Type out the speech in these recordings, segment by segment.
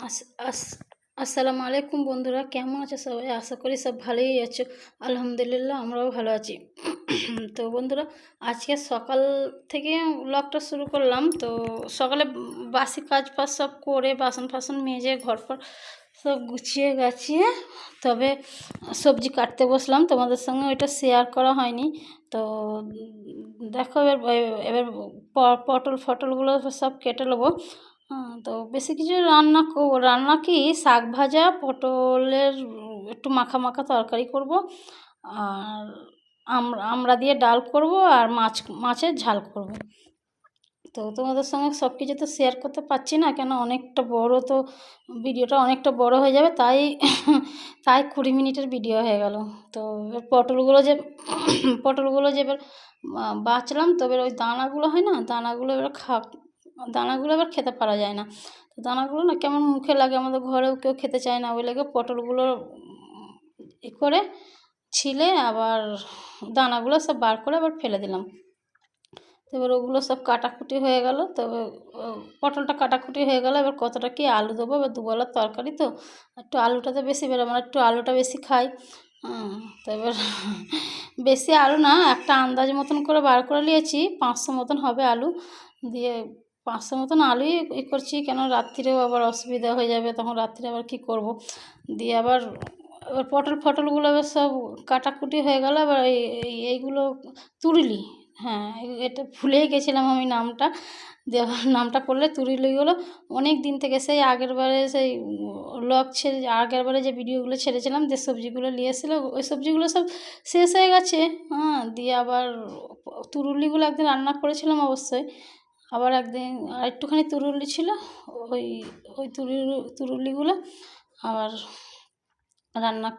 আস- আস- আসসালামু আলাইকুম বন্ধুরা, কেমন আছো সবাই? আশা করি সব ভালোই আছো। আলহামদুলিল্লাহ, আমরাও ভালো আছি। তো বন্ধুরা, আজকে সকাল থেকে ব্লগটা শুরু করলাম। তো সকালে বাসি কাজ ফাজ সব করে, বাসন ফাসন মেজে, ঘর ফর সব গুছিয়ে গাছিয়ে তবে সবজি কাটতে বসলাম। তোমাদের সঙ্গে ওইটা শেয়ার করা হয়নি। তো দেখো এবার এবার পটল, ফটলগুলো সব কেটে নেব। তো বেশি কিছু রান্না রান্না কি? শাক ভাজা পটলের একটু মাখা মাখা তরকারি করব আর আমরা দিয়ে ডাল করব আর মাছ মাছের ঝাল করব। তো তোমাদের সঙ্গে সব কিছু তো শেয়ার করতে পারছি না কেন অনেকটা বড় তো ভিডিওটা অনেকটা বড় হয়ে যাবে তাই তাই কুড়ি মিনিটের ভিডিও হয়ে গেল। তো পটলগুলো যে পটলগুলো যে এবার আহ, বাছলাম তবে ওই দানাগুলো হয় না দানাগুলো এবার খা দানাগুলো আবার খেতে পারা যায় না। তো দানাগুলো না কেমন মুখে লাগে, আমাদের ঘরেও কেউ খেতে চায় না। ওই লেগে পটলগুলো ই করে ছিলে আবার দানাগুলো সব বার করে আবার ফেলে দিলাম। এবার ওগুলো সব কাটাকুটি হয়ে গেল। তবে পটলটা কাটাকুটি হয়ে গেল। এবার কতটা কি আলু দেবো? এবার দুবেলার তরকারি তো। একটু আলুটাতে বেশি বেরো আমরা একটু আলুটা বেশি খাই। তো এবার বেশি আলু না, একটা আন্দাজ মতন করে বার করে নিয়েছি, পাঁচশো মতন হবে আলু। দিয়ে পাঁচশো মতন আলুই ই করছি, কেন রাত্রিরেও আবার অসুবিধা হয়ে যাবে, তখন রাত্রে আবার কী করব? দিয়ে আবার এবার পটল ফটলগুলো এবার সব কাটাকুটি হয়ে গেল এই- এইগুলো তুরলি। হ্যাঁ এটা ভুলেই গেছিলাম আমি নামটা। আবার নামটা পড়লে তুরিলিগুলো অনেক দিন থেকে সেই আগের বারে সেই লক ছেড়ে, আগের বারে যে ভিডিওগুলো ছেড়েছিলাম, যে সবজিগুলো নিয়ে এসেছিল, ওই সবজিগুলো সব শেষ হয়ে গেছে। হ্যাঁ দিয়ে আবার তুরুলিগুলো একদিন রান্না করেছিলাম অবশ্যই। আবার একদিন আর একটুখানি তুরুলি ছিল, ওই ওই তুরুলি, তুরুলিগুলো আবার রান্না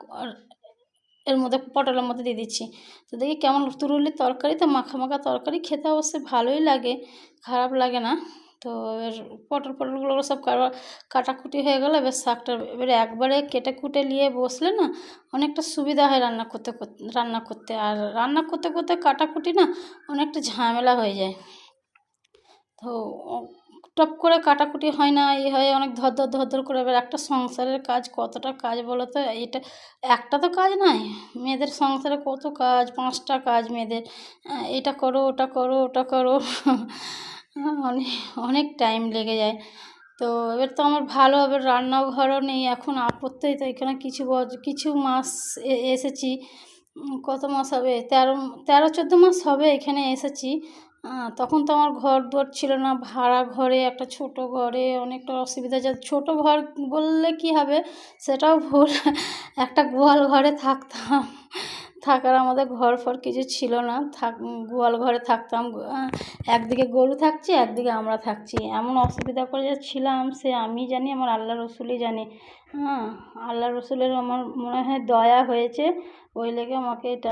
এর মধ্যে পটলের মধ্যে দিয়ে দিচ্ছি। তো দেখি কেমন তুরুলির তরকারি, তো মাখা মাখা তরকারি খেতে অবশ্যই ভালোই লাগে, খারাপ লাগে না। তো এবার পটল পটলগুলো সব কাটা কাটাকুটি হয়ে গেলো, এবার শাকটা এবারে একবারে কেটে কুটে নিয়ে বসলে না অনেকটা সুবিধা হয় রান্না করতে রান্না করতে। আর রান্না করতে করতে কাটাকুটি না অনেকটা ঝামেলা হয়ে যায়। তো টপ করে কাটাকুটি হয় না, এ হয় অনেক ধর ধর করে। এবার একটা সংসারের কাজ কতটা কাজ বলো তো এটা একটা তো কাজ নয় মেয়েদের সংসারে কত কাজ, পাঁচটা কাজ মেয়েদের। এটা করো, ওটা করো ওটা করো। অনেক অনেক টাইম লেগে যায়। তো এবার তো আমার ভালো, এবার রান্নাও ঘরও নেই, এখন আপত্তি তো এখানে কিছু বছ- কিছু মাস এসেছি। কত মাস হবে? তেরো তেরো, চোদ্দ মাস হবে এখানে এসেছি। তখন তো আমার ঘর দোর ছিল না, ভাড়া ঘরে, একটা ছোট ঘরে, অনেকটা অসুবিধা যা, ছোট ঘর বললে কি হবে? সেটাও ভুল। একটা গোয়াল ঘরে থাকতাম। থাকার আমাদের ঘর ফর কিছু ছিল না। থাক, গোয়াল ঘরে থাকতাম। একদিকে গরু থাকছে, একদিকে আমরা থাকছি। এমন অসুবিধা করে যে ছিলাম, সে আমি জানি, আমার আল্লাহ রসুলই জানি। হ্যাঁ আল্লাহ রসুলের আমার মনে হয় দয়া হয়েছে। ওই লেগে আমাকে এটা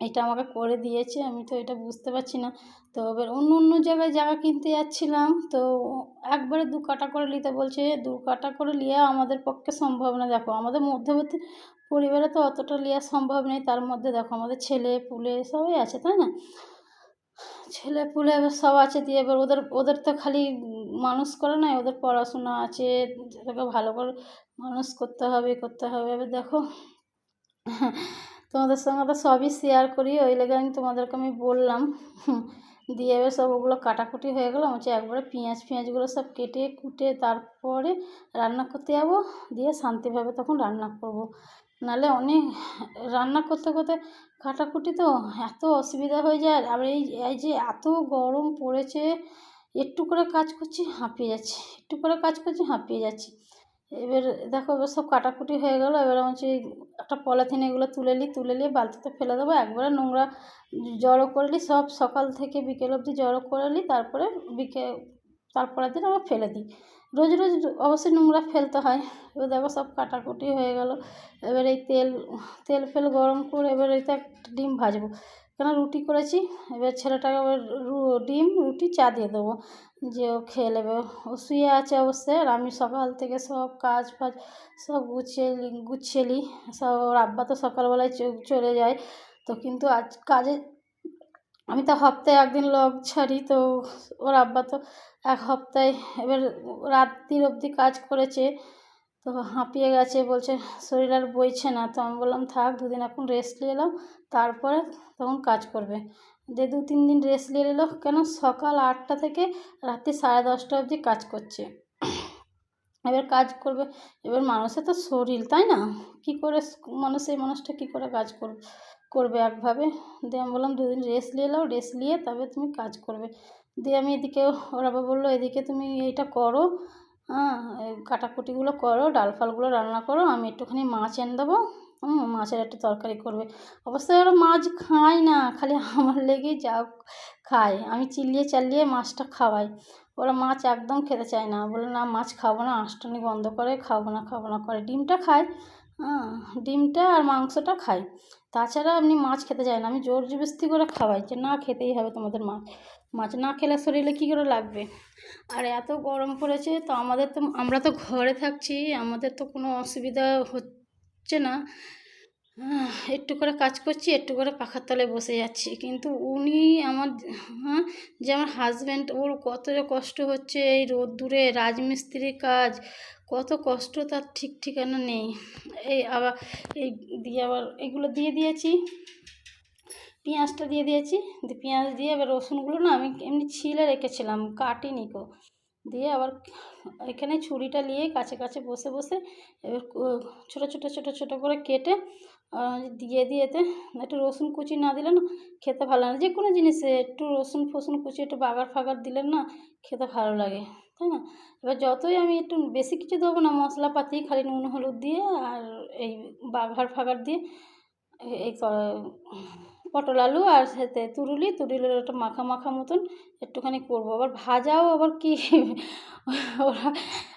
এটা আমাকে করে দিয়েছে, আমি তো এটা বুঝতে পারছি না। তো এবার অন্য অন্য জায়গায় জায়গা কিনতে যাচ্ছিলাম, তো একবারে দু কাটা করে নিতে বলছে, দু কাটা করে নেওয়া আমাদের পক্ষে সম্ভব না। দেখো, আমাদের মধ্যবর্তী পরিবারে তো অতটা নেওয়া সম্ভব নেই, তার মধ্যে দেখো আমাদের ছেলে পুলে সবাই আছে, তাই না? ছেলে পুলে এবার সব আছে দিয়ে এবার ওদের ওদের তো খালি মানুষ করে না ওদের পড়াশোনা আছে তাদেরকে ভালো করে মানুষ করতে হবে করতে হবে। এবার দেখো তোমাদের সঙ্গে তো সবই শেয়ার করি, ওই লেগে আমি তোমাদেরকে আমি বললাম দিয়ে এবার সব ওগুলো কাটাকুটি হয়ে গেলো হচ্ছে একবারে পেঁয়াজ ফেঁয়াজগুলো সব কেটে কুটে তারপরে রান্না করতে যাব, দিয়ে শান্তিভাবে তখন রান্না করব। নাহলে অনেক রান্না করতে করতে কাটাকুটি তো এত অসুবিধা হয়ে যায়, আর এই এই যে এত গরম পড়েছে, একটু করে কাজ করছি, হাঁপিয়ে যাচ্ছি, একটু করে কাজ করছি, হাঁপিয়ে যাচ্ছি এবার দেখো, এবার সব কাটাকুটি হয়ে গেলো। এবার হচ্ছে একটা পলিথিন এগুলো তুলে নিই, তুলে নিয়ে বালতিতে ফেলে দেবো। একবারে নোংরা জড়ো করে নিই, সব সকাল থেকে বিকেল অবধি জড়ো করে নিই, তারপরে বিকে, তারপরের দিন আবার ফেলে দিই। রোজ রোজ অবশ্যই নোংরা ফেলতে হয়। এবার দেখো, সব কাটাকুটি হয়ে গেল। এবার এই তেল তেল ফেল গরম করে এবার একটা ডিম ভাজবো। কেন রুটি করেছি? এবার ছেলেটাকে ডিম, রুটি, চা দিয়ে দেবো। যে ও খেয়ে নেবে। ও শুয়ে আছে অবশ্যই। আর আমি সকাল থেকে সব কাজ ফাজ সব গুছিয়ে গুছিয়ে নিই। সব ওর আব্বা তো সকালবেলায় চলে যায়। তো কিন্তু আজ কাজে আমি তো সপ্তাহে একদিন লগ ছাড়ি। তো ওর আব্বা তো এক হপ্তায় এবার রাত্রির অবধি কাজ করেছে। তো হাঁপিয়ে গেছে, বলছে, শরীর আর বইছে না। তো আমি বললাম, থাক, দুদিন এখন রেস্ট নিয়ে এলাম তারপরে তখন কাজ করবে। যে দু, তিন দিন রেস্ট নিয়ে এলো কেন? সকাল আটটা থেকে রাত্রি সাড়ে দশটা অবধি কাজ করছে। এবার কাজ করবে, এবার মানুষের তো শরীর, তাই না? কী করে মানুষ, এই মানুষটা কী করে কাজ করবে করবে একভাবে? দিয়ে আমি বললাম, দুদিন রেস্ট নিয়ে নাও রেস্ট নিয়ে তবে তুমি কাজ করবে। দিয়ে আমি এদিকে, ওর বলল, এদিকে তুমি এইটা করো হ্যাঁ কাটাকুটিগুলো করো, ডাল ফালগুলো রান্না করো, আমি একটুখানি মাছ এনে দেবো। হুম মাছের একটা তরকারি করবে। অবশ্যই ওরা মাছ খায় না, খালি আমার লেগেই যা খায়। আমি চিল্লিয়ে চালিয়ে মাছটা খাওয়াই। ওরা মাছ একদম খেতে চায় না। বলে, না, মাছ খাব না আঁশটানি বন্ধ করে খাব না খাব না, করে। ডিমটা খায়। হ্যাঁ ডিমটা আর মাংসটা খায়। তাছাড়া এমনি মাছ খেতে চায় না। আমি জোর জবরদস্তি করে খাওয়াই যে, না, খেতেই হবে তোমাদের মাছ। মাছ না খেলে শরীরে কী করে লাগবে? আর এত গরম পড়েছে তো আমাদের তো, আমরা তো ঘরে থাকছি, আমাদের তো কোনো অসুবিধা হচ্ছে না। একটু করে কাজ করছি, একটু করে পাখার তলে বসে যাচ্ছি। কিন্তু উনি আমার হ্যাঁ যে আমার হাজব্যান্ড ওর কত যে কষ্ট হচ্ছে, এই রোদ্দুরে রাজমিস্ত্রির কাজ, কত কষ্ট তার ঠিক ঠিকানা নেই। এই আবার, এই দিয়ে আবার এগুলো দিয়ে দিয়েছি। পেঁয়াজটা দিয়ে দিয়েছি, দিয়ে পেঁয়াজ দিয়ে এবার রসুনগুলো না আমি এমনি ছিলে রেখেছিলাম, কাটিনি কো দিয়ে আবার এখানে ছুরিটা নিয়ে কাছে কাছে বসে বসে এবার ছোটো ছোটো ছোটো ছোটো করে কেটে দিয়ে দিয়েতে একটু রসুন কুচি না দিলে না খেতে ভালো লাগে। যে কোনো জিনিসে একটু রসুন ফসুন কুচি, একটু বাগার ফাগার দিলেন না খেতে ভালো লাগে, তাই না? এবার যতই আমি একটু বেশি কিছু দেবো না, মশলাপাতি, খালি নুন, হলুদ দিয়ে আর এই বাঘার ফাগার দিয়ে এই পটল আলু আর সাথে তুরুলি, তুরুলির একটা মাখা মাখা মতন একটুখানি করব। আবার ভাজাও আবার কি? ওরা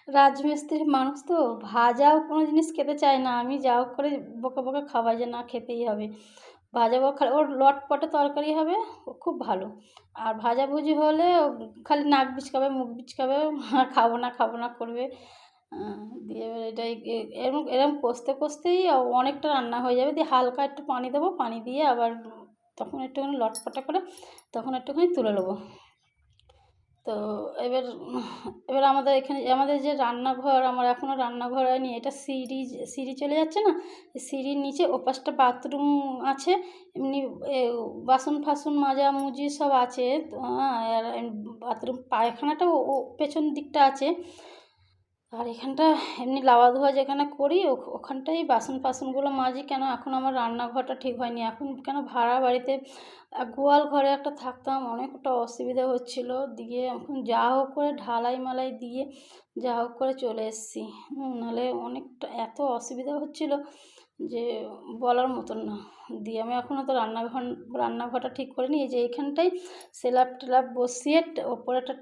রাজমিস্ত্রির মানুষ তো, ভাজাও কোনো জিনিস খেতে চায় না। আমি যাও করে বকে বকে খাওয়াই যে না খেতেই হবে। ভাজা বকা খালি, ওর লটপটে তরকারি হবে খুব ভালো। আর ভাজাভুজি হলে খালি নাক বিচকাবে, মুখ বিচকাবে খাব না খাব না করবে। দিয়ে এবার এটা এ- এরম এরম কষতে কষতেই অনেকটা রান্না হয়ে যাবে। দিয়ে হালকা একটু পানি দেবো, পানি দিয়ে আবার তখন একটুখানি লটপটা করে তখন একটুখানি তুলে নেব। তো এবার এবার আমাদের এখানে আমাদের যে রান্নাঘর আমার এখনও রান্নাঘর হয়নি এটা সিঁড়ি সিঁড়ি চলে যাচ্ছে না? সিঁড়ির নিচে ওপাশটা বাথরুম আছে এমনি বাসন ফাসন মাজা মুজি সব আছে হ্যাঁ, আর বাথরুম পায়খানাটা ও ও পেছন দিকটা আছে। আর এখানটা এমনি লাওয়া ধোয়া যেখানে করি ওখানটাই বাসন ফাসনগুলো মাজি। কেন এখন আমার রান্নাঘরটা ঠিক হয়নি। এখন কেন ভাড়া বাড়িতে গোয়াল ঘরে একটা থাকতাম, অনেকটা অসুবিধা হচ্ছিল। দিয়ে এখন যা হোক করে ঢালাই মালাই দিয়ে যা হোক করে চলে এসেছি। নাহলে অনেকটা এত অসুবিধা হচ্ছিল যে বলার মতন না। দিয়ে আমি এখনও তো রান্নাঘর রান্নাঘরটা ঠিক করে নিই এই যে এইখানটাই সেলাপ টেলাব বসিয়ে ওপরে একটা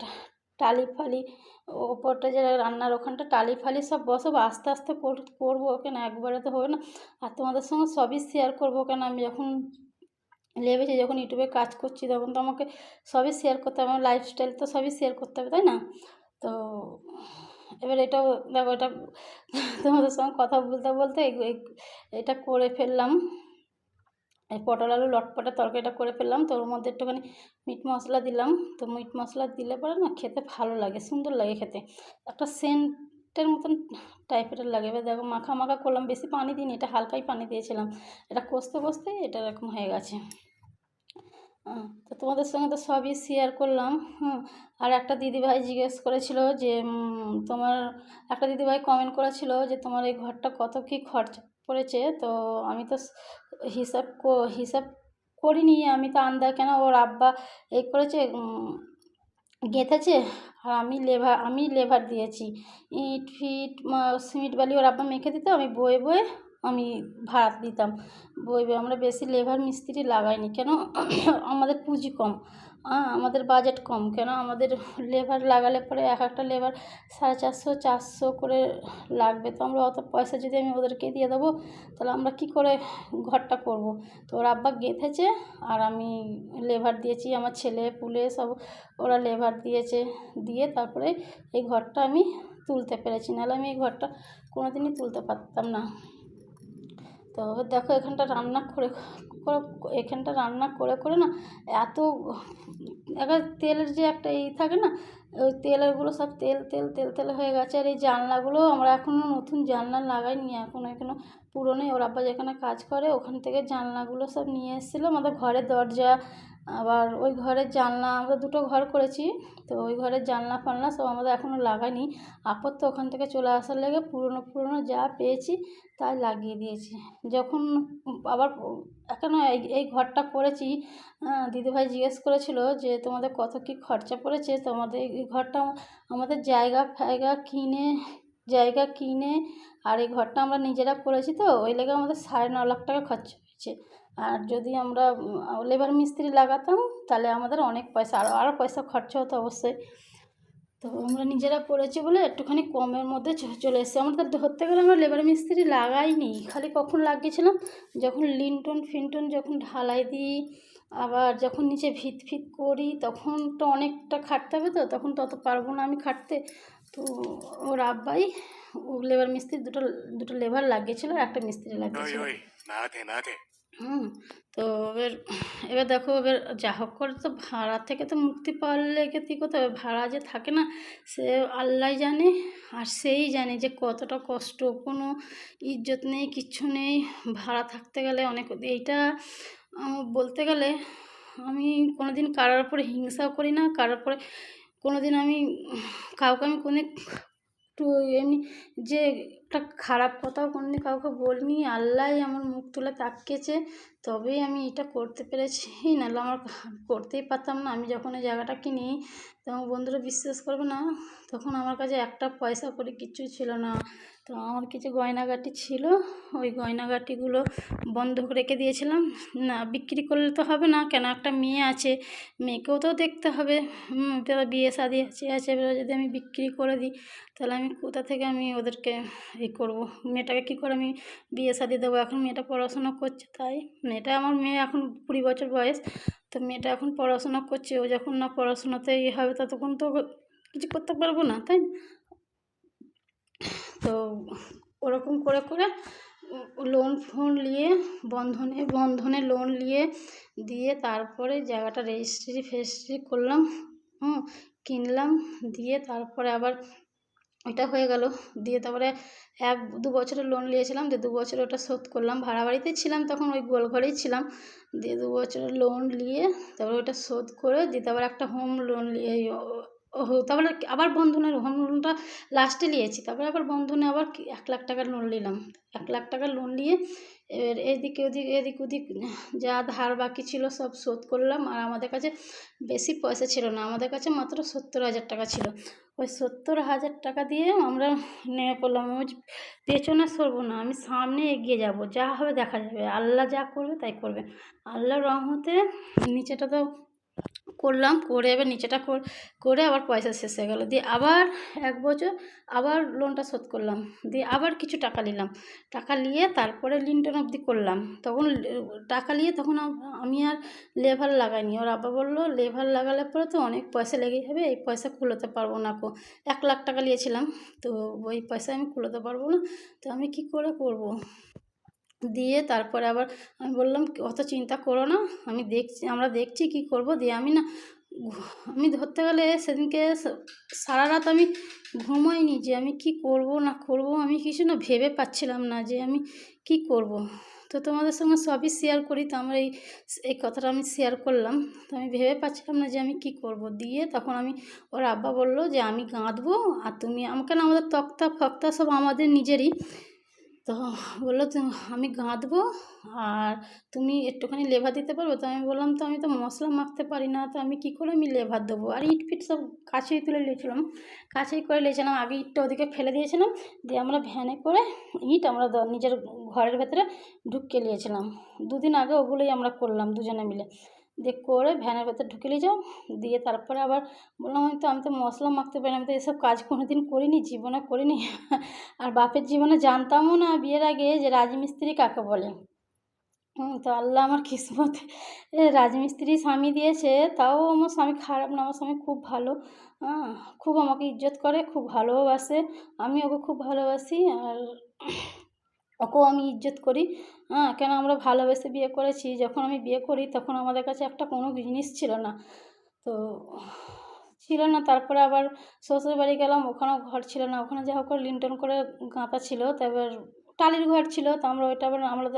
টালি ফালি, ওপরটা যে রান্নার ওখানটা টালি ফালি সব বসাবো আস্তে আস্তে কর- করব কেন? একবারে তো হবে না। আর তোমাদের সঙ্গে সবই শেয়ার করব কেন? আমি যখন লেবেছি যখন ইউটিউবে কাজ করছি তখন তো আমাকে সবই শেয়ার করতে হবে। আমার লাইফস্টাইল তো সবই শেয়ার করতে হবে, তাই না? তো এবার এটাও দেখো, এটা তোমাদের সঙ্গে কথা বলতে বলতে এটা করে ফেললাম। এই পটল আলু লটপটা তরকারিটা করে ফেললাম, তো ওর মধ্যে একটুখানি মিট মশলা দিলাম। তো মিট মশলা দিলে পরে না খেতে ভালো লাগে, সুন্দর লাগে খেতে। একটা সেন্টের মতন টাইপের লাগে। এবার দেখো মাখা মাখা করলাম, বেশি পানি দিইনি, এটা হালকাই পানি দিয়েছিলাম। এটা কষতে কষতে এটা এরকম হয়ে গেছে। তো তোমাদের সঙ্গে তো সবই শেয়ার করলাম। আর একটা দিদিভাই জিজ্ঞেস করেছিল যে তোমার, একটা দিদিভাই কমেন্ট করেছিল যে, তোমার এই ঘরটা কত কী খরচা? পড়েছে তো আমি তো হিসাব হিসাব করিনি, আমি তো আন্দা কেন ওর আব্বা এ করেছে গেঁথেছে, আর আমি লেভার আমি লেভার দিয়েছি। ইট ফিট সিমিট সিমেন্ট বালি ওর আব্বা মেখে দিত, আমি বয়ে বয়ে আমি ভাড়া দিতাম। বয়ে আমরা বেশি লেবার মিস্ত্রি লাগাইনি। কেন? আমাদের পুঁজি কম। আমাদের বাজেট কম। কেন? আমাদের লেবার লাগালে পরে এক একটা লেবার সাড়ে চারশো চারশো করে লাগবে। তো আমরা অত পয়সা যদি আমি ওদেরকে দিয়ে দেবো, তাহলে আমরা কী করে ঘরটা করব? তো ওর আব্বা গেঁথেছে, আর আমি লেবার দিয়েছি। আমার ছেলে, পুলে সব ওরা লেবার দিয়েছে। দিয়ে তারপরে এই ঘরটা আমি তুলতে পেরেছি। নাহলে আমি এই ঘরটা কোনো দিনই তুলতে পারতাম না। তো দেখো এখানটা রান্না করে এখানটা রান্না করে করে না এত এবার তেলের যে একটা ই থাকে না, ওই তেলেরগুলো সব তেল তেল তেল তেল হয়ে গেছে। আর এই জানলাগুলো আমরা এখনও নতুন জানলা লাগাইনি এখন এখনও পুরোনোই। ওর আব্বা যেখানে কাজ করে ওখান থেকে জানলাগুলো সব নিয়ে এসেছিল। আমাদের ঘরের দরজা আবার ওই ঘরের জানলা, আমরা দুটো ঘর করেছি, তো ওই ঘরের জানলা ফালনা সব আমাদের এখনও লাগাইনি আপর তো ওখান থেকে চলে আসার লেগে পুরনো পুরনো যা পেয়েছি তাই লাগিয়ে দিয়েছি। যখন আবার এখনও এই ঘরটা করেছি দিদিভাই জিজ্ঞেস করেছিল যে, তোমাদের কত কী খরচা পড়েছে? তোমাদের এই ঘরটা আমাদের জায়গা, ফায়গা কিনে, জায়গা কিনে, আর এই ঘরটা আমরা নিজেরা করেছি তো, ওই লেগে আমাদের সাড়ে ন লাখ টাকা খরচা হয়েছে আর যদি আমরা লেবার মিস্ত্রি লাগাতাম, তাহলে আমাদের অনেক পয়সা আরও আরও পয়সা খরচা হতো অবশ্যই। তো আমরা নিজেরা করেছি বলে একটুখানি কমের মধ্যে চলে এসেছি। আমাদের ধরতে গেলে আমরা লেবার মিস্ত্রি লাগাইনি, খালি কখন লাগিয়েছিলাম? যখন লিনটন ফিনটন যখন ঢালাই দিই, আবার যখন নিচে ভিত ফিত করি, তখন তো অনেকটা খাটতে হবে তো, তখন তত পারব না আমি খাটতে। তো ওর আব্বাই, ও লেবার মিস্ত্রি দুটো দুটো লেবার লাগিয়েছিল আর একটা মিস্ত্রি লাগিয়েছিল। হুম, তো এবার এবার দেখো, এবার যা হোক করে তো ভাড়া থেকে তো মুক্তি পাওয়ার কী করতে হবে? ভাড়া যে থাকে না, সে আল্লাহ জানে, আর সেই জানে যে কতটা কষ্ট, কোনো ইজ্জত নেই, কিচ্ছু নেই। ভাড়া থাকতে গেলে অনেক, এইটা বলতে গেলে আমি কোনো দিন কারোর উপরে হিংসাও করি না, কারোর উপরে কোনো দিন আমি, কাউকে আমি কোনো একটু এমনি যে একটা খারাপ কথাও কোনোদিন কাউকে বলিনি আল্লাহই আমার মুখ তুলে তাকিয়েছে, তবেই আমি এটা করতে পেরেছি। নাহলে আমার করতেই পারতাম না। আমি যখন এই জায়গাটা কিনি, তখন বন্ধুরা বিশ্বাস করবে না, তখন আমার কাছে একটা পয়সা করে কিচ্ছুই ছিল না। তো আমার কিছু গয়নাগাটি ছিল, ওই গয়নাগাটিগুলো বন্ধক রেখে দিয়েছিলাম। না, বিক্রি করলে তো হবে না, কেন একটা মেয়ে আছে, মেয়েকেও তো দেখতে হবে। বিয়ে শাদি আছে আছে যদি আমি বিক্রি করে দিই, তাহলে আমি কোথা থেকে আমি ওদেরকে ই করব। মেয়েটাকে কী করে আমি বিয়ে শাদি দেবো? এখন মেয়েটা পড়াশোনা করছে তাই। মেয়েটা আমার মেয়ে এখন কুড়ি বছর বয়স। তো মেয়েটা এখন পড়াশোনা করছে। ও যখন না পড়াশোনাতে ইয়ে হবে ততক্ষণ তো কিছু করতে পারব না, তাই তো ওরকম করে করে লোন ফোন নিয়ে বন্ধনে বন্ধনে লোন নিয়ে দিয়ে তারপরে জায়গাটা রেজিস্ট্রি ফেজিস্ট্রি করলাম। হুম, কিনলাম। দিয়ে তারপরে আবার ওইটা হয়ে গেল। দিয়ে তারপরে এক দু বছরের লোন নিয়েছিলাম, দিয়ে দু বছর ওটা শোধ করলাম। ভাড়া বাড়িতে ছিলাম তখন, ওই গোল ঘরেই ছিলাম। দিয়ে দু বছরের লোন নিয়ে তারপরে ওটা শোধ করে দিয়ে তারপরে একটা হোম লোন নিয়ে তারপরে আবার বন্ধনের হোম লোনটা লাস্টে নিয়েছি, তারপরে আবার বন্ধনে আবার এক লাখ টাকার লোন নিলাম। এক লাখ টাকার লোন নিয়ে এবার এদিকে ওদিক, এদিক ওদিক যা ধার বাকি ছিল সব শোধ করলাম, আর আমাদের কাছে বেশি পয়সা ছিল না, আমাদের কাছে মাত্র সত্তর হাজার টাকা ছিল। ওই সত্তর হাজার টাকা দিয়ে আমরা নেমে পড়লাম, আমি পেছনে সরবো না, আমি সামনে এগিয়ে যাব, যা হবে দেখা যাবে, আল্লাহ যা করবে তাই করবে। আল্লাহর রহমতে নিচেটা তো করলাম, করে এবার নিচেটা কর- আবার পয়সা শেষ হয়ে গেলো। দিয়ে আবার এক বছর আবার লোনটা শোধ করলাম। দিয়ে আবার কিছু টাকা নিলাম। টাকা নিয়ে তারপরে লিনটন অবধি করলাম। তখন টাকা নিয়ে তখন আমি আর লেভার লাগাইনি। ওর আব্বা বলল লেভার লাগালে পরে তো অনেক পয়সা লেগে যাবে এই পয়সা খুলোতে পারব না কো। এক লাখ টাকা নিয়েছিলাম। তো ওই পয়সা আমি খুলোতে পারব না। তো আমি কি করে করব? দিয়ে তারপরে আবার আমি বললাম অত চিন্তা করো না, আমি দেখছি, আমরা দেখছি কি করব, দিয়ে আমি না আমি ধরতে গেলে সেদিনকে সারা রাত আমি ঘুমাইনি যে আমি কি করব, না করব, আমি কিছু না ভেবে পাচ্ছিলাম না যে আমি কি করব। তো তোমাদের সঙ্গে সবই শেয়ার করি, তো আমার এই এই কথাটা আমি শেয়ার করলাম। তো আমি ভেবে পাচ্ছিলাম না যে আমি কি করব, দিয়ে তখন আমি, ওর আব্বা বলল যে, আমি গাঁথবো আর তুমি আমাকে না আমাদের তক্তা ফক্তা সব আমাদের নিজেরই। তো বলল "তুমি- আমি গাঁথবো আর তুমি একটুখানি লেভার দিতে পারবে? তো আমি বললাম, তো আমি তো মশলা মাখতে পারি না, তো আমি কী করে আমি লেভার দেবো? আর ইট ফিট সব কাছেই তুলে নিয়েছিলাম, কাছেই করে নিয়েছিলাম, আগে ইটটা ওদিকে ফেলে দিয়েছিলাম, দিয়ে আমরা ভ্যানে করে ইট আমরা নিজের ঘরের ভেতরে ঢুকিয়ে নিয়েছিলাম। দুদিন আগে ওগুলোই আমরা করলাম দুজনে মিলে। দিয়ে করে ভ্যানের ভেতর ঢুকে নিয়ে যাও। দিয়ে তারপরে আবার বললাম তো, আমি তো মশলা মাখতে পারি আমি তো এসব কাজ কোনো দিন করিনি, জীবনে করিনি। আর বাপের জীবনে জানতামও না বিয়ের আগে যে রাজমিস্ত্রি কাকে বলে। তো আল্লাহ আমার কিসমত। রাজমিস্ত্রি স্বামী দিয়েছে, তাও আমার স্বামী খারাপ না, আমার স্বামী খুব ভালো। খুব আমাকে ইজ্জত করে, খুব ভালোবাসে। আমি ওকে খুব ভালোবাসি, আর ওকেও আমি ইজ্জত করি। হ্যাঁ কেন আমরা ভালোবেসে বিয়ে করেছি? যখন আমি বিয়ে করি, তখন আমাদের কাছে একটা কোনো জিনিস ছিল না। তো ছিল না, তারপরে আবার শ্বশুর বাড়ি গেলাম, ওখানেও ঘর ছিল না। ওখানে যা হোক করে লিন্টন করে গাঁথা ছিল, তো এবার টালির ঘর ছিল, তো আমরা ওইটা আবার আমরা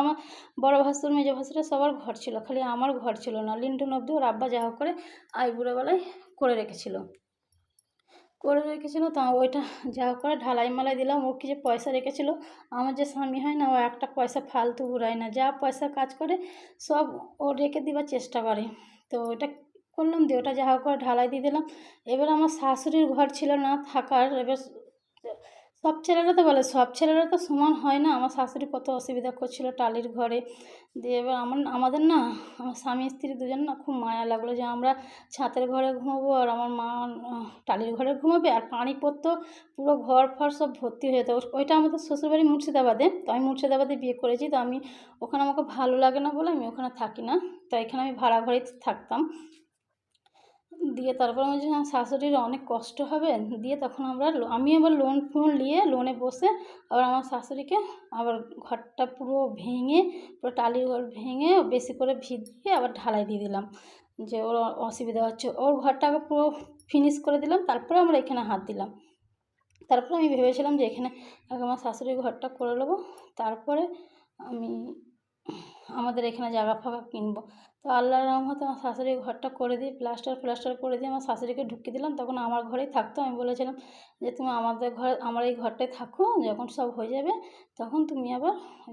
আমার বড় ভাসুর, মেজো ভাসুরা সবার ঘর ছিল, খালি আমার ঘর ছিল না। লিন্টন অব্দি ওর আব্বা যা হোক করে আইবুড়োবেলায় করে রেখেছিল। করে রেখেছিলো, তা ওইটা যা করে ঢালাই মালাই দিলাম, ও কি যে পয়সা রেখেছিল, আমার যে স্বামী হয় না, ও একটা পয়সা ফালতু ঘুরায় না, যা পয়সা কাজ করে সব ও রেখে দেবার চেষ্টা করে। তো ওটা করলাম, দিয়ে ওটা যা করে ঢালাই দিয়ে দিলাম। এবার আমার শাশুড়ির ঘর ছিল না থাকার, এবার সব ছেলেরা তো বলে, সব ছেলেরা তো সমান হয় না। আমার শাশুড়ি কত অসুবিধা করছিল টালির ঘরে। দিয়ে এবার আমার, আমাদের না, আমার স্বামী স্ত্রী দুজন না খুব মায়া লাগল যে আমরা ছাতের ঘরে ঘুমাবো আর আমার মা টালির ঘরে ঘুমাবে আর পানি পড়তো পুরো ঘর ফর সব ভর্তি হয়ে যেত। ওই- ওইটা আমাদের শ্বশুরবাড়ি মুর্শিদাবাদে। তো আমি মুর্শিদাবাদে বিয়ে করেছি, তো আমি, ওখানে আমাকে ভালো লাগে না বলে আমি ওখানে থাকি না। তো এখানে আমি ভাড়া ঘরেই থাকতাম। দিয়ে তারপর আমার যে আমার শাশুড়ির অনেক কষ্ট হবে। দিয়ে তখন আমরা আমি আবার লোন ফোন নিয়ে লোনে বসে আবার আমার শাশুড়িকে আবার ঘরটা পুরো ভেঙে, পুরো টালির ঘর ভেঙে বেশি করে ভিত দিয়ে আবার ঢালাই দিয়ে দিলাম। যে ওর অসুবিধা হচ্ছে। ওর ঘরটা ঘরটাকে পুরো ফিনিশ করে দিলাম, তারপরে আমরা এখানে হাত দিলাম। তারপরে আমি ভেবেছিলাম যে এখানে আগে আমার শাশুড়ির ঘরটা করে নেব, তারপরে আমি আমাদের এখানে জায়গা ফাঁকা কিনবো। তো আল্লাহর রহমতে আমার শাশুড়ির ঘরটা করে দিয়ে প্লাস্টার প্লাস্টার করে দিয়ে আমার শাশুড়িকে ঢুকিয়ে দিলাম। তখন আমার ঘরেই থাকতো। আমি বলেছিলাম যে, তুমি আমাদের ঘরে, আমার এই ঘরটায় থাকো, যখন সব হয়ে যাবে, তখন তুমি আবার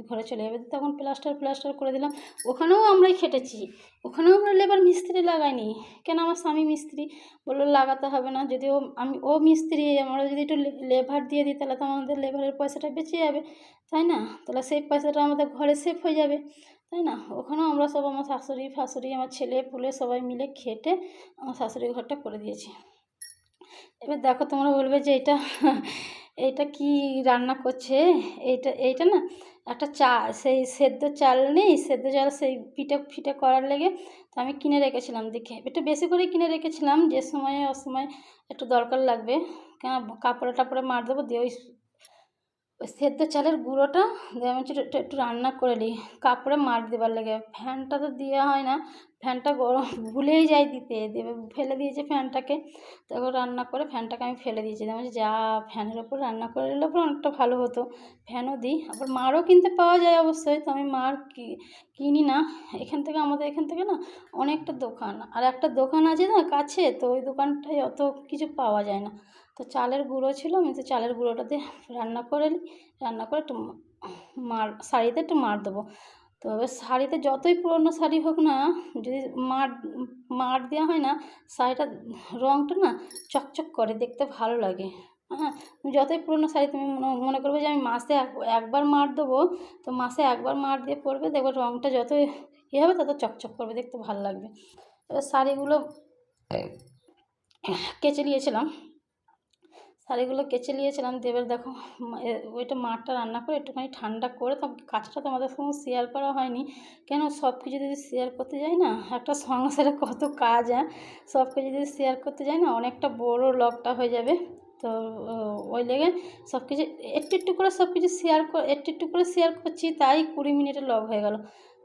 ঘরে চলে যাবে। তখন প্লাস্টার প্লাস্টার করে দিলাম। ওখানেও আমরাই খেটেছি। ওখানেও আমরা লেবার মিস্ত্রি লাগাইনি। কেন? আমার স্বামী মিস্ত্রি। বলল, লাগাতে হবে না। যদি ও, আমি, ও মিস্ত্রি, আমরা যদি একটু লেবার দিয়ে দিই, তাহলে তো আমাদের লেবারের পয়সাটা বেঁচে যাবে। তাই না? তাহলে সেই পয়সাটা আমাদের ঘরে সেভ হয়ে যাবে। তাই না? ওখানেও আমরা সব আমার শাশুড়ি, ফাশুড়ি, আমার ছেলে, পুলে সবাই মিলে খেটে আমার শাশুড়ি ঘরটা করে দিয়েছি। এবার দেখো তোমরা বলবে যে এটা এইটা কি রান্না করছে? এইটা এইটা না একটা চা, সেই সেদ্ধ চাল নেই, সেদ্ধ চাল সেই পিঠে ফিটে করার লেগে তো আমি কিনে রেখেছিলাম দেখে। একটু বেশি করে কিনে রেখেছিলাম, যে সময়ে অসময়ে একটু দরকার লাগবে, কেন? কাপড়ে টাপড়ে মার দেবো, দিয়ে ওই সেদ্ধ চালের গুঁড়োটা আমি একটু, একটু- রান্না করে নিই। কাপড়ে মার দেবার লেগে। ফ্যানটা তো দেওয়া হয় না। ফ্যানটা গরম ভুলেই যাই দিতে। দেবে ফেলে দিয়েছে ফ্যানটাকে। তারপর রান্না করে ফ্যানটাকে আমি ফেলে দিয়েছি। আমি যা, ফ্যানের ওপর রান্না করে নিলে পরে অনেকটা ভালো হতো। ফ্যানও দিই। আবার মারও কিনতে পাওয়া যায় অবশ্যই। তো আমি মার কিনি না। এখান থেকে আমাদের এখান থেকে না অনেকটা দোকান। আর একটা দোকান আছে না কাছে, তো ওই দোকানটায় অত কিছু পাওয়া যায় না। তো চালের গুঁড়ো ছিল, আমি তো চালের গুঁড়োটাতে রান্না করে রান্না করে একটু মার, শাড়িতে একটু মার দেবো। তো এবার শাড়িতে যতই পুরনো শাড়ি হোক না, যদি মার মার দেওয়া হয় না, শাড়িটার রঙটা না চকচক করে, দেখতে ভালো লাগে। হ্যাঁ যতই পুরনো শাড়ি তুমি মনে করবে যে আমি মাসে এক, একবার মার দেবো, তো মাসে একবার মার দিয়ে পরবে, দেখবে রঙটা যতই ইয়ে হবে তত চকচক করবে, দেখতে ভালো লাগবে। এবার শাড়িগুলো কেচে নিয়েছিলাম। শাড়িগুলো কেচে নিয়েছিলাম। দিয়ে এবার দেখো ওইটা মাঠটা রান্না করে একটুখানি ঠান্ডা করে তো কাজটা তোমাদের সঙ্গে শেয়ার করা হয়নি। কেন? সব কিছু যদি শেয়ার করতে যাই না, একটা সংসারে কত কাজ হ্যাঁ? সব কিছু যদি শেয়ার করতে যাই না, অনেকটা বড় লকটা হয়ে যাবে। তো ওই লেগে সব কিছু, একটু একটু করে সব কিছু শেয়ার একটু একটু করে শেয়ার করছি, তাই কুড়ি মিনিটের লগ হয়ে গেল।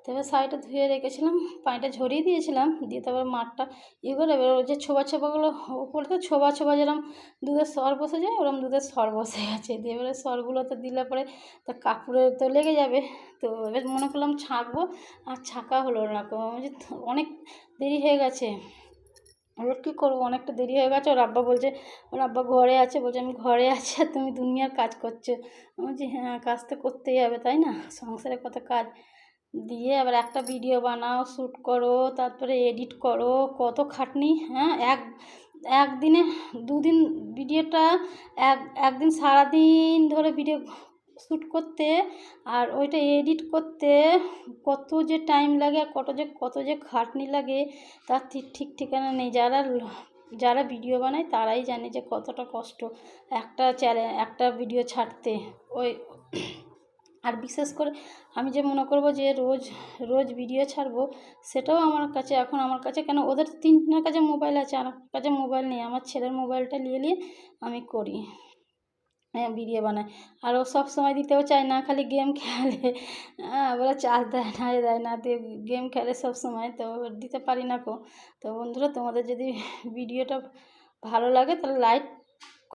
তো এবার শাড়িটা ধুয়ে রেখেছিলাম, পানিটা ঝরিয়ে দিয়েছিলাম, দিয়ে তারপর মাঠটা ইয়ে করে এবার ওই যে ছোবা ছোবাগুলো উপরে তো ছোবা ছোবা যেরকম দুধের সর বসে যায় ওরকম দুধের সর বসে গেছে দিয়ে এবারে সরগুলোতে দিলে পরে তা কাপড়ে তো লেগে যাবে। তো এবার মনে করলাম ছাঁকবো, আর ছাঁকা হলো না তো অনেক দেরি হয়ে গেছে। এবার কী করব? অনেকটা দেরি হয়ে গেছে। ওর আব্বা বলছে, ওর আব্বা ঘরে আছে। বলছে, আমি ঘরে আছি আর তুমি দুনিয়ার কাজ করছ। আমি বলছি হ্যাঁ কাজ তো করতেই হবে, তাই না? সংসারে কত কাজ? দিয়ে আবার একটা ভিডিও বানাও শ্যুট করো, তারপরে এডিট করো, কত খাটনি হ্যাঁ? এক, একদিনে দুদিন ভিডিওটা এক, একদিন সারাদিন ধরে ভিডিও শ্যুট করতে আর ওইটা এডিট করতে কত যে টাইম লাগে আর কত যে কত যে খাটনি লাগে, তার ঠিক ঠিক ঠিকানা নেই। যারা যারা ভিডিও বানায় তারাই জানে যে কতটা কষ্ট একটা চ্যানেল একটা ভিডিও ছাড়তে। ওই আর বিশেষ করে আমি যে মনে করব যে রোজ রোজ ভিডিও ছাড়বো, সেটাও আমার কাছে, এখন আমার কাছে কেন ওদের তিনজনের কাছে মোবাইল আছে আমার কাছে মোবাইল নেই, আমার ছেলের মোবাইলটা নিয়ে নিয়ে আমি করি। হ্যাঁ ভিডিও বানায় আর ও সব সময় দিতেও চায় না, খালি গেম খেলে। হ্যাঁ বলে চার্জ দেয় না, এ দেয় না দিয়ে গেম খেলে সব সময়, তো দিতে পারি না কো। তো বন্ধুরা, তোমাদের যদি ভিডিওটা ভালো লাগে, তাহলে লাইক